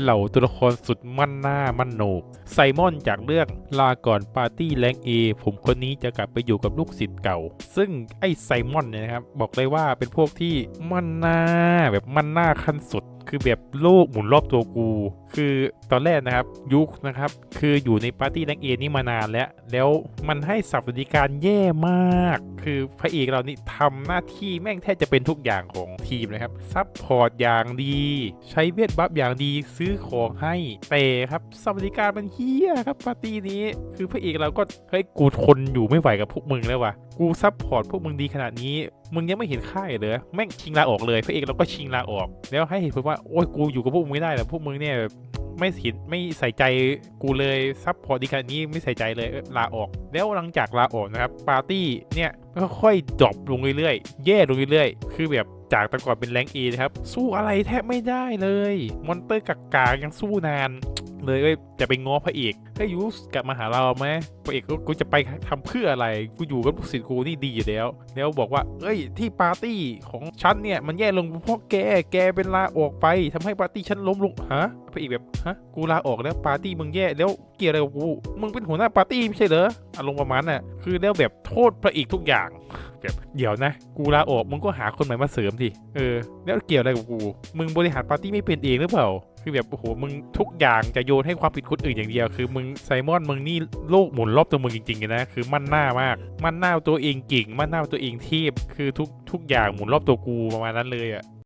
เหล่าตัวละครสุดมั่นหน้ามั่นโหนกไซมอนจากเรื่องลาก่อนปาร์ตี้แรงเอผมคนนี้จะกลับไปอยู่กับลูกศิษย์เก่า ซึ่งไอ้ไซมอนเนี่ยนะครับ บอกเลยว่าเป็นพวกที่มั่นหน้าแบบมั่นหน้าขั้นสุด คือแบบโลกหมุนรอบตัวกู คือตอนแรกนะครับยุคนะครับคืออยู่ในปาร์ตี้แรงเอนี่มานานแล้ว แล้วมันให้สวัสดิการแย่มาก คือพระเอกเรานี่ทำหน้าที่แม่งแทบจะเป็นทุกอย่างของทีมเลยครับซัพพอร์ตอย่างดี ใช้เวทบัฟอย่างดีซื้อของให้แต่ครับสวัสดิการมันเฮี้ยครับปาร์ตี้นี้คือพระเอกเราก็เฮ้ยกูทนอยู่ไม่ไหวกับพวกมึงแล้ววะกูซัพพอร์ตพวกมึงดีขนาดนี้มึงยังไม่เห็นค่ายเลยแม่งชิงลาออกเลยพระเอกเราก็ชิงลาออก แล้วให้เหตุผลว่าโอ้ยกูอยู่กับพวกมึงไม่ได้แล้วพวกมึงเนี่ย ไม่สินไม่ใส่ใจกูเลยซัพพอร์ตดีขนาดนี้ไม่ใส่ใจเลยลาออก แล้วหลังจากลาออกนะครับปาร์ตี้เนี่ยก็ค่อยดรอปลงเรื่อยๆแย่ลงเรื่อยๆ คือแบบจากแต่ก่อนเป็นแรงเอนะครับ สู้อะไรแทบไม่ได้เลย มอนเตอร์กักกายังสู้นาน เลยเว้ยจะไปง้อพระเอกให้ยูสกลับมาหาเราไหมพระเอกกูจะไปทำเพื่ออะไรกูอยู่กับลูกศิษย์กูนี่ดีอยู่แล้ว แล้วบอกว่า เอ้ยที่ปาร์ตี้ของฉันเนี่ยมันแย่ลงเพราะแกแกเป็นลาออกไปทำให้ปาร์ตี้ฉันล้มลงฮะพระเอกแบบฮะกูลาออกแล้วปาร์ตี้มึงแย่แล้วเกี่ยวอะไรกับกูมึงเป็นหัวหน้าปาร์ตี้ไม่ใช่เหรออารมณ์ประมาณน่ะคือแล้วแบบโทษพระเอกทุกอย่างแบบเดี๋ยวนะ กูลาออกมึงก็หาคนใหม่มาเสริมดิเออแล้วเกี่ยวอะไรกับกูมึงบริหารปาร์ตี้ไม่เป็นเองหรือเปล่า คือแบบโอ้โหมึงทุกอย่างจะโยนให้ความผิดคนอื่นอย่างเดียว คือมึงไซมอนมึงนี่โลกหมุนรอบตัวมึงจริงๆเลยนะคือมั่นหน้ามาก มั่นหน้าตัวเองเก่งมั่นหน้าตัวเองเทพคือทุกทุกอย่างหมุนรอบตัวกูประมาณนั้นเลยอะ